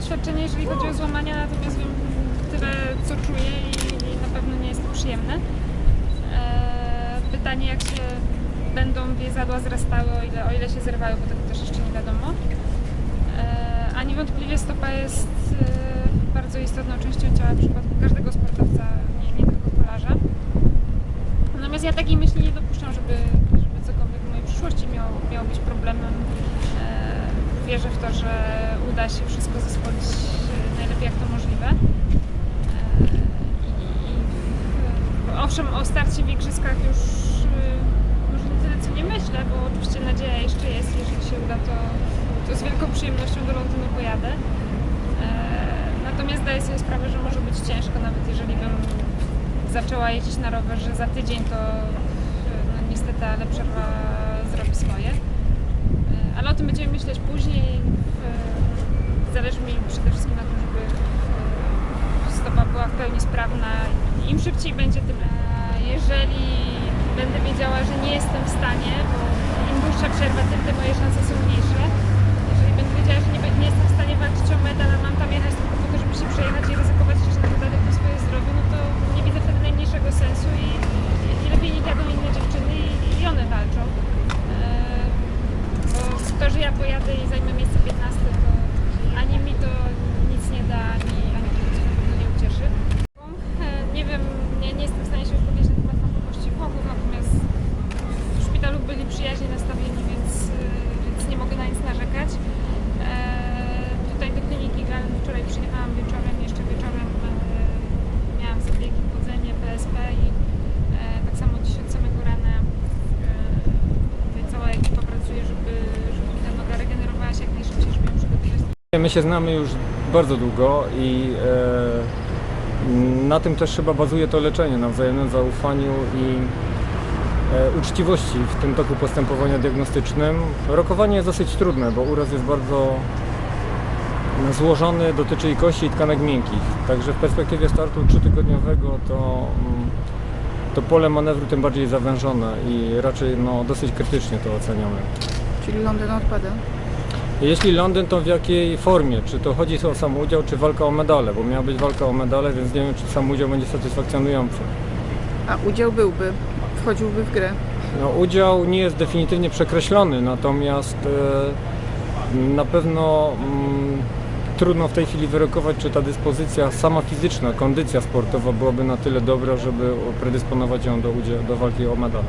doświadczenie, jeżeli chodzi o złamania, natomiast wiem tyle, co czuję i, i na pewno nie jest to przyjemne. E, pytanie, jak się będą więzadła zrastały, o ile, o ile się zerwały, bo tego też jeszcze nie wiadomo. E, a niewątpliwie stopa jest e, bardzo istotną częścią ciała w przypadku każdego sportowca, nie, nie tylko kolarza. Natomiast ja takiej myśli nie dopuszczam, żeby, żeby cokolwiek w mojej przyszłości miało, miało być problemem. E, wierzę w to, że uda się wszystko zespolić e, najlepiej jak to możliwe. E, i, owszem, o starcie w igrzyskach już e, może nie tyle co nie myślę, bo oczywiście nadzieja jeszcze jest. Jeżeli się uda, to, to z wielką przyjemnością do Londynu pojadę. E, natomiast zdaję sobie sprawę, że może być ciężko, nawet jeżeli bym zaczęła jeździć na rowerze za tydzień, to e, no, niestety, ale przerwa zrobi swoje. Ale o tym będziemy myśleć później. E, Zależy mi przede wszystkim na tym, żeby e, stopa była w pełni sprawna. Im szybciej będzie, tym lepiej. E, Jeżeli będę wiedziała, że nie jestem w stanie, bo im dłuższa przerwa, tym te moje szanse są mniejsze. Jeżeli będę wiedziała, że nie, ja pojadę i zajmę miejsce 15, to ani mi to nic nie da, ani, ani kibiców na pewno nie ucieszy. Eee, Nie wiem, nie, nie jestem w stanie się wypowiedzieć na temat fachowości Włochów, natomiast w szpitalu byli przyjaźnie nastawieni, więc, e, więc nie mogę na nic narzekać. Eee, tutaj do kliniki Gal wczoraj przyjechałam wieczorem, jeszcze wieczorem e, miałam zabiegi, chodzenie, PSP i e, tak samo dziś od samego rana e, tutaj cała ekipa pracuje, żeby, żeby mi ta noga regenerowała się jak najszybciej, żeby ją przygotować My się znamy już bardzo długo i e, na tym też chyba bazuje to leczenie, na wzajemnym zaufaniu i e, uczciwości w tym toku postępowania diagnostycznym. Rokowanie jest dosyć trudne, bo uraz jest bardzo złożony, dotyczy i kości i tkanek miękkich. Także w perspektywie startu trzytygodniowego to, mm, to pole manewru tym bardziej zawężone i raczej no, dosyć krytycznie to oceniamy. Czyli Londyn odpada. Jeśli Londyn, to w jakiej formie? Czy to chodzi o sam udział, czy walka o medale? Bo miała być walka o medale, więc nie wiem, czy sam udział będzie satysfakcjonujący. A udział byłby, wchodziłby w grę. No, udział nie jest definitywnie przekreślony, natomiast e, na pewno mm, trudno w tej chwili wyrokować, czy ta dyspozycja sama fizyczna, kondycja sportowa byłaby na tyle dobra, żeby predysponować ją do, udziału, do walki o medal.